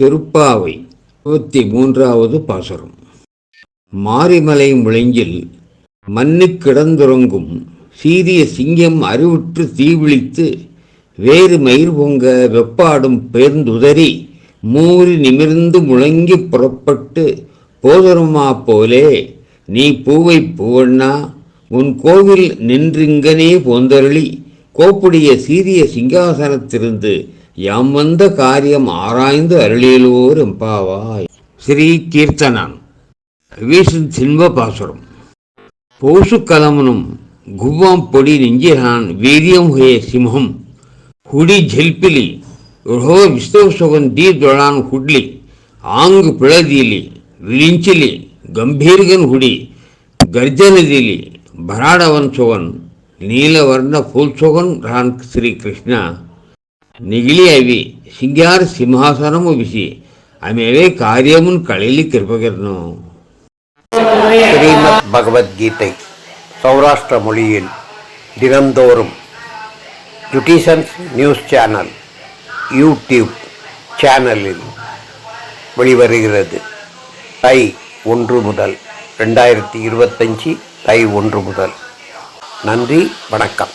திருப்பாவை இருபத்தி மூன்றாவது பாசுரம். மாரிமலை முழங்கில் மண்ணு கிடந்துறங்கும் சீரிய சிங்கம் அறிவுற்று தீவிழித்து வேறு மயிர் பொங்க வெப்பாடும் பேர்ந்துதறி மூறி நிமிர்ந்து முழங்கி புறப்பட்டு போதருமா போலே நீ பூவை பூவண்ணா உன் கோவில் நின்றிங்கனே போந்தருளி கோப்புடைய சீரிய சிங்காசனத்திலிருந்து எம் வந்த காரியம் ஆராய்ந்து அருளியலோர் எம்பாவாய் ஸ்ரீ கீர்த்தனான். வீசும் சின்வ பாசுரம். பௌசுக்கலமனும் குவ்வாம் பொடி நெஞ்சிரான் வீரியம் ஹுய சிம்ஹம். ಹುಡಿ ಝಿಲ್ಪಿಲಿ ಋಹೋ ವಿಸ್ತವಸೊಗನ್ ದೀ ದೊಳಾನ್ ಹುಡ್ಲಿ ಆಂಗ್ ಪಿಳದೀಲಿ ವಿಲಿಂಚಿಲಿ ಗಂಭೀರ್ಗನ್ ಹುಡಿ ಗರ್ಜನದಿಲಿ ಭರಾಡವನ್ ಸೊಗನ್ ನೀಲವರ್ಣ ಫುಲ್ಸೊಗನ್ ರಾನ್ ಶ್ರೀ ಕೃಷ್ಣ అవి సింగార సింహాసనము విసి ఆమెవే కార్యమును కళలి కృపగలను ஸ்ரீமத் பகவத்கீதை சௌராஷ்டிர மொழியில் தினந்தோறும் ஜுட்டிஷன்ஸ் நியூஸ் சேனல் யூடியூப் சேனலில் வெளிவருகிறது தை ஒன்று முதல் ரெண்டாயிரத்தி இருபத்தஞ்சி தை ஒன்று முதல் நன்றி வணக்கம்